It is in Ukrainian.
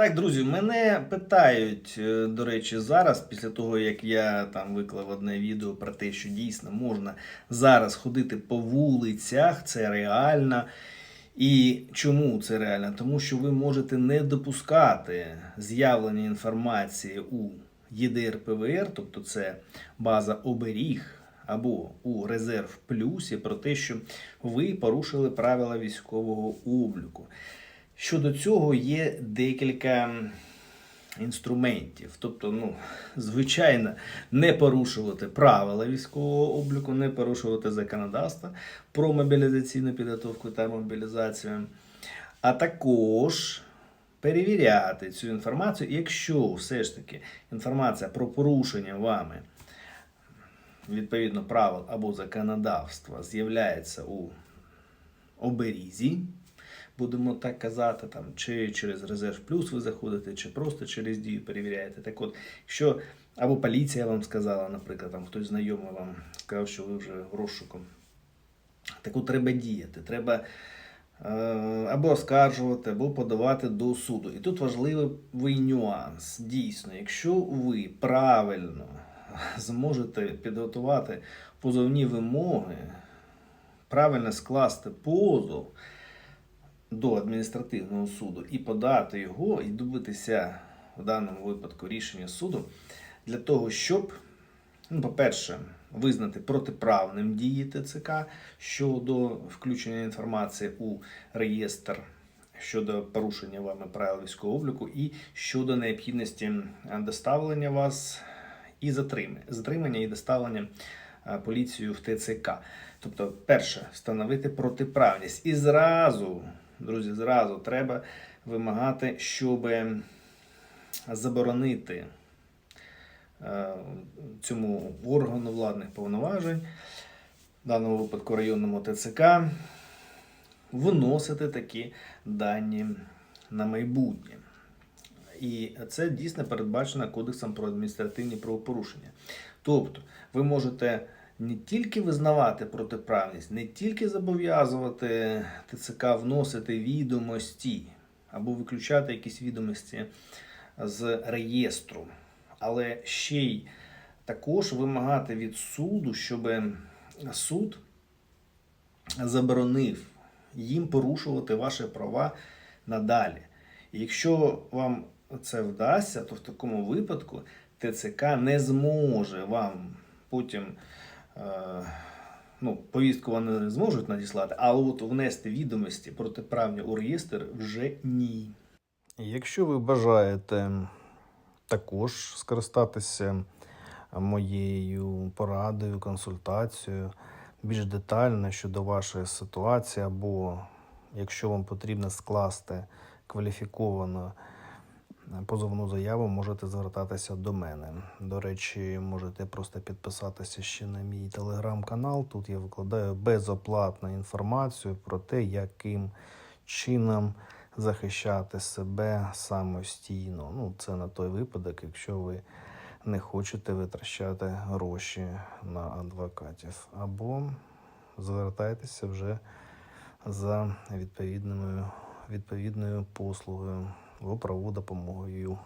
Так, друзі, мене питають, е, до речі, зараз, після того, як я там виклав одне відео про те, що дійсно можна зараз ходити по вулицях, це реально. І чому це реально? Тому що ви можете не допускати з'явлення інформації у ЄДР-ПВР, тобто це база оберіг, або у резерв плюсі про те, що ви порушили правила військового обліку. Щодо цього є декілька інструментів. Тобто, ну, звичайно, не порушувати правила військового обліку, не порушувати законодавство про мобілізаційну підготовку та мобілізацію, а також перевіряти цю інформацію, якщо все ж таки інформація про порушення вами відповідно правил або законодавства з'являється у оберізі, будемо так казати, там, чи через резерв плюс ви заходите, чи просто через дію перевіряєте. Так от, якщо або поліція вам сказала, наприклад, там хтось знайомий вам сказав, що ви вже в розшуку. Так от треба діяти. Треба е, або оскаржувати, або подавати до суду. І тут важливий нюанс. Дійсно, якщо ви правильно зможете підготувати позовні вимоги, правильно скласти позов до адміністративного суду і подати його, і добитися в даному випадку рішення суду для того, щоб, ну, по-перше, визнати протиправним дії ТЦК щодо включення інформації у реєстр щодо порушення вами правил військового обліку і щодо необхідності доставлення вас і затримання, затримання і доставлення е, поліцією в ТЦК. Тобто, перше, встановити протиправність. І зразу, друзі, зразу треба вимагати, щоб заборонити е, цьому органу владних повноважень, в даному випадку районному ТЦК, виносити такі дані на майбутнє. І це дійсно передбачено Кодексом про адміністративні правопорушення. Тобто, ви можете не тільки визнавати протиправність, не тільки зобов'язувати ТЦК вносити відомості або виключати якісь відомості з реєстру, але ще й також вимагати від суду, щоб суд заборонив їм порушувати ваші права надалі. І якщо вам це вдасться, то в такому випадку ТЦК не зможе вам потім ну, повістку вони не зможуть надіслати, але от внести відомості протиправні у реєстр вже ні. Якщо ви бажаєте також скористатися моєю порадою, консультацією більш детально щодо вашої ситуації, або якщо вам потрібно скласти кваліфіковану позовну заяву, можете звертатися до мене. До речі, можете просто підписатися ще на мій телеграм-канал. Тут я викладаю безоплатну інформацію про те, яким чином захищати себе самостійно. Ну, це на той випадок, якщо ви не хочете витрачати гроші на адвокатів. Або звертайтеся вже за відповідною, відповідною послугою правову допомогою.